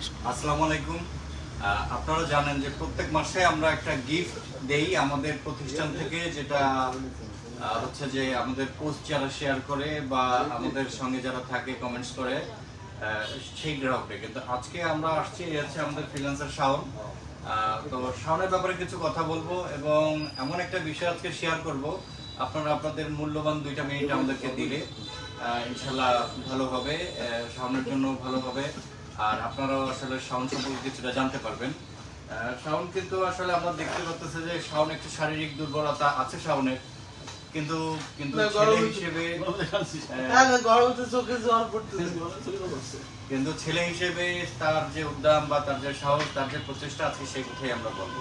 আসসালামু আলাইকুম। আপনারা জানেন যে প্রত্যেক মাসে আমরা একটা গিফট দেই আমাদের প্রতিষ্ঠান থেকে, যেটা হচ্ছে যে আমাদের পোস্ট যারা শেয়ার করে বা আমাদের সঙ্গে যারা থাকে কমেন্টস করে সেই গ্রাহককে কিন্তু আজকে আমরা আসছি, এই হচ্ছে আমাদের ফ্রিল্যান্সার শাওন। তো শাওনের ব্যাপারে কিছু কথা বলব এবং এমন একটা বিষয় আজকে শেয়ার করব। আপনারা আপনাদের মূল্যবান দুইটা মিনিট আমাদেরকে দিলে ইনশাল্লাহ ভালো হবে শাওনের জন্য ভালো হবে। আর আপনারাও আসলে শাওন সম্পর্কে কিছুটা জানতে পারবেন। শাওন কিন্তু আসলে আমরা দেখতে পাচ্ছি যে শাওন একটু শারীরিক দুর্বলতা আছে শাওনের কিন্তু কিন্তু ছেলে হিসেবে কিন্তু ছেলে হিসেবে তার যে উদ্যম বা তার যে সাহস তার যে প্রচেষ্টা আছে সেই কথাই আমরা বলব।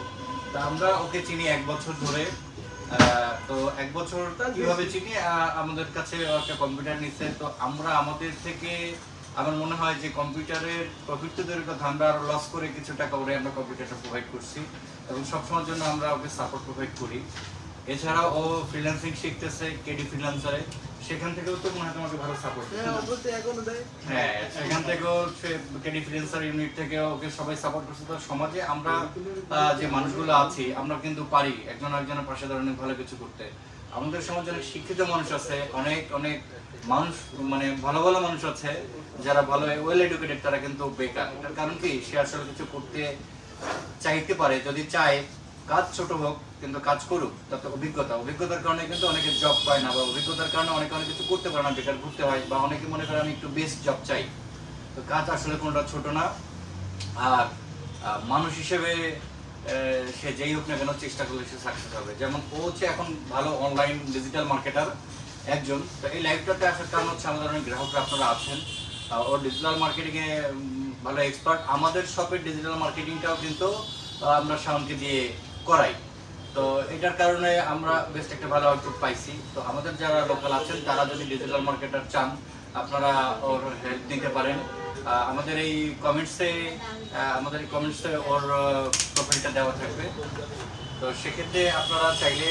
তা আমরা ওকে চিনি এক বছর ধরে। তো এক বছর কীভাবে চিনি? আমাদের কাছে একটা কম্পিউটার নিচ্ছে তো আমরা আমাদের থেকে আমার মনে হয় যে কম্পিউটারের প্রফিট তো দূরের কথা আমরা আরও লস করে কিছু টাকা ওরে আমরা কম্পিউটারটা প্রোভাইড করছি এবং সবসময়ের জন্য আমরা ওকে সাপোর্ট প্রোভাইড করি। এছাড়াও ও ফ্রিল্যান্সিং শিখতেছে কেডি ফ্রিল্যান্সারে সেখান থেকেও তো মনে হয় তোমাকে ভালো সাপোর্ট হ্যাঁ অবশ্যই এখনও দেয়। হ্যাঁ সেখান থেকেও কেডি ডিফারেন্সার ইউনিট থেকে ওকে সবাই সাপোর্ট করছে। তো সমাজে আমরা যে মানুষগুলো আছি আমরা কিন্তু পারি একজন একজনের পাশে দাঁড়ানো ভালো কিছু করতে। আমাদের সমাজে অনেক শিক্ষিত মানুষ আছে, অনেক অনেক মানুষ মানে ভালো ভালো মানুষ আছে, যারা ভালো ওয়েল এডুকেটেড তারা কিন্তু বেকার। এটার কারণ কি? সে আসলে কিছু করতে চাইতে পারে, যদি চায়, কাজ ছোট হোক, কিন্তু কাজ করুক, তাতে অভিজ্ঞতা। অভিজ্ঞতার কারণে কিন্তু অনেকে জব পায় না, বা অভিজ্ঞতার কারণে অনেকে, অনেক কিছু করতে পারে না, বেকার ঘুরতে হয়, বা অনেকে মনে করে আমি একটু বেস্ট জব চাই। তো কাজ আসলে কোনোটা ছোট না, আর মানুষ হিসেবে সে যেই হোক না কেন চেষ্টা করলে সে সাকসেস হবে। যেমন ও হচ্ছে এখন ভালো অনলাইন ডিজিটাল মার্কেটার একজন। তো এই লাইভটাতে আসার কারণ হচ্ছে আমাদের অনেক গ্রাহকরা আপনারা আছেন। ও ডিজিটাল মার্কেটিংয়ে ভালো এক্সপার্ট আমাদের শপের ডিজিটাল মার্কেটিংটাও কিন্তু আমরা শাওনকে দিয়ে করাই। তো এটার কারণে আমরা বেশ একটা ভালো আউটপুট পাইছি। তো আমাদের যারা লোকাল আছেন, তারা যদি ডিজিটাল মার্কেটার চান, আপনারা ওর হেল্প নিতে পারেন। আমাদের এই কমেন্টসে আমাদের এই কমেন্টসে ওর প্রোফাইলটা দেওয়া থাকবে। তো সেক্ষেত্রে আপনারা চাইলে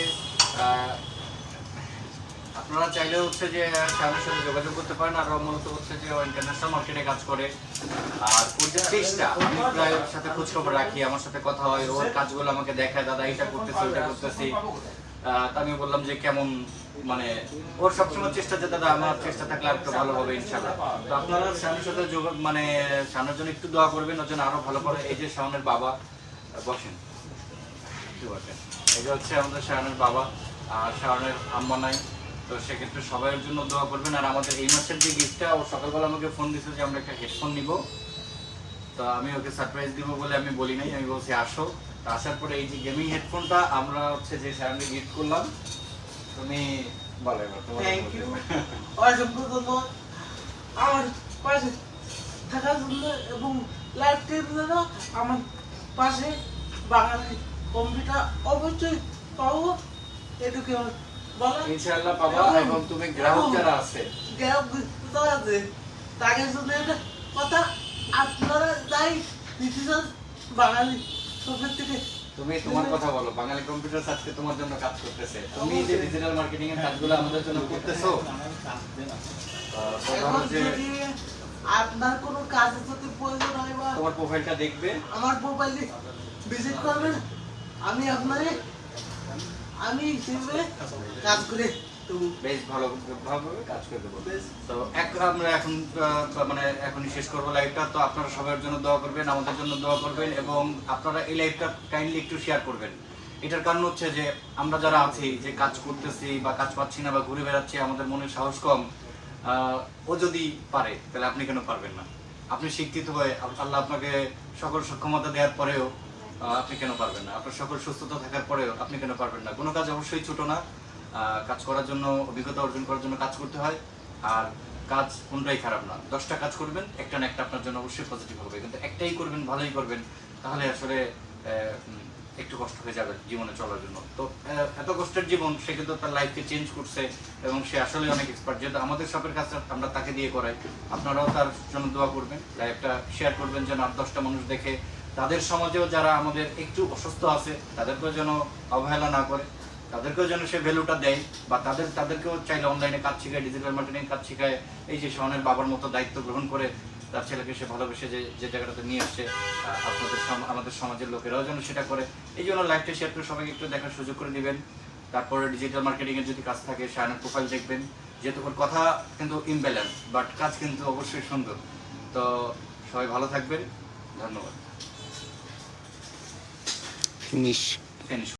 আপনারা চাইলে হচ্ছে যে স্যারের সাথে যোগাযোগ করতে পারেন। আর মূলত হচ্ছে যে ইন্টারন্যাশনাল মার্কেটে কাজ করে। আর ওর আমি প্রায় ওর সাথে খোঁজখবর রাখি, আমার সাথে কথা হয়, ওর কাজগুলো আমাকে দেখায়, দাদা, এটা করতেছি, ওটা করতেছি। আমি বললাম যে কেমন মানে ওর সবসময় চেষ্টা যে দাদা, আমার চেষ্টা থাকলে আর একটু ভালো হবে, ইনশাল্লাহ। তো আপনারা স্যারের সাথে যোগ মানে সামনের জন্য একটু দোয়া করবেন, ওর জন্য আরও ভালো করে। এই যে শাওনের বাবা, বসেন। এই যে হচ্ছে আমাদের শাওনের বাবা, আর শাওনের আম্মা নাই, তো সেক্ষেত্রে সবাইয়ের জন্য দোয়া করবেন। আর আমাদের এই মাসের যে গিফটটা ও সকালবেলা আমাকে ফোন দিয়েছে যে আমরা একটা হেডফোন নিব। তো আমি ওকে সারপ্রাইজ দিব বলে আমি বলি নাই, আমি বলছি, আসো। আসার পরে এই যে গেমিং হেডফোনটা আমরা হচ্ছে যে স্যারকে গিফট করলাম তুমি বলো এবার তোমার থ্যাংক ইউ। অসংখ্য ধন্যবাদ আমার পাশে থাকার জন্য এবং টিভির জন্য আমার পাশে বাঙালি কম্পিউটার অবশ্যই পাবো। এটুকু আমার বলা ইনশাআল্লাহ পাবা এবং তুমি গ্রাহক যারা আছে। গ্রাহক তো আছে তাকে শুনে কথা আপনারা যাই দিতে বাঙালি সবের থেকে। তুমি তোমার কথা বলো বাঙালি কম্পিউটার আজকে তোমার জন্য কাজ করতেছে। তুমি যে ডিজিটাল মার্কেটিং এর কাজগুলো আমাদের জন্য করতেছো? যে আপনার কোনো কাজে যদি প্রয়োজন হয় বা তোমার প্রোফাইলটা দেখবে। আমার মোবাইলে ভিজিট করবেন আমি আপনারে আমি হিসেবে কাজ করে দেবো বেশ কাজ করে দেবো। তো এক আমরা এখন মানে এখনই শেষ করব লাইভটা তো আপনারা সবার জন্য দোয়া করবেন আমাদের জন্য দোয়া করবেন এবং আপনারা এই লাইভটা কাইন্ডলি একটু শেয়ার করবেন। এটার কারণ হচ্ছে যে আমরা যারা আছি যে কাজ করতেছি বা কাজ পাচ্ছি না বা ঘুরে বেড়াচ্ছি আমাদের মনে সাহস কম ও যদি পারে তাহলে আপনি কেন পারবেন না? আপনি শিক্ষিত হয়ে আল- আল্লাহ আপনাকে সকল সক্ষমতা দেওয়ার পরেও আপনি কেন পারবেন না? আপনার সকল সুস্থতা থাকার পরেও আপনি কেন পারবেন না? কোনো কাজ অবশ্যই ছোট না। কাজ করার জন্য, অভিজ্ঞতা অর্জন করার জন্য কাজ করতে হয়। আর কাজ কোনটাই খারাপ না। দশটা কাজ করবেন, একটা না একটা আপনার জন্য অবশ্যই পজিটিভ হবে। কিন্তু একটাই করবেন, ভালোই করবেন, তাহলে আসলে একটু কষ্ট হয়ে যাবে জীবনে চলার জন্য। তো এত কষ্টের জীবন, সে কিন্তু তার লাইফকে চেঞ্জ করছে এবং সে আসলে অনেক এক্সপার্ট যেহেতু আমাদের শপের কাজটা আমরা তাকে দিয়ে করাই, আপনারাও তার জন্য দোয়া করবেন। লাইফটা শেয়ার করবেন যেন আট দশটা মানুষ দেখে। তাদের সমাজেও যারা আমাদের একটু অসুস্থ আছে, তাদেরকেও যেন অবহেলা না করে। তাদেরকেও যেন সে ভ্যালুটা দেয় বা তাদের তাদেরকেও চাইলে অনলাইনে কাজ শেখায় ডিজিটাল মার্কেটিং কাজ শেখায়। এই যে সোহানের বাবার মতো দায়িত্ব গ্রহণ করে তার ছেলেকে সে ভালোবেসে যে যে জায়গাটাতে নিয়ে আসছে আপনাদের আমাদের সমাজের লোকেরাও যেন সেটা করে। এই জন্য লাইভটা শেয়ার করে সবাইকে একটু দেখার সুযোগ করে দিবেন। তারপরে ডিজিটাল মার্কেটিংয়ের যদি কাজ থাকে শায়নের প্রোফাইল দেখবেন। যেহেতু ওর কথা কিন্তু ইমব্যালেন্স বাট কাজ কিন্তু অবশ্যই সুন্দর। তো সবাই ভালো থাকবেন। ধন্যবাদ। Finish finish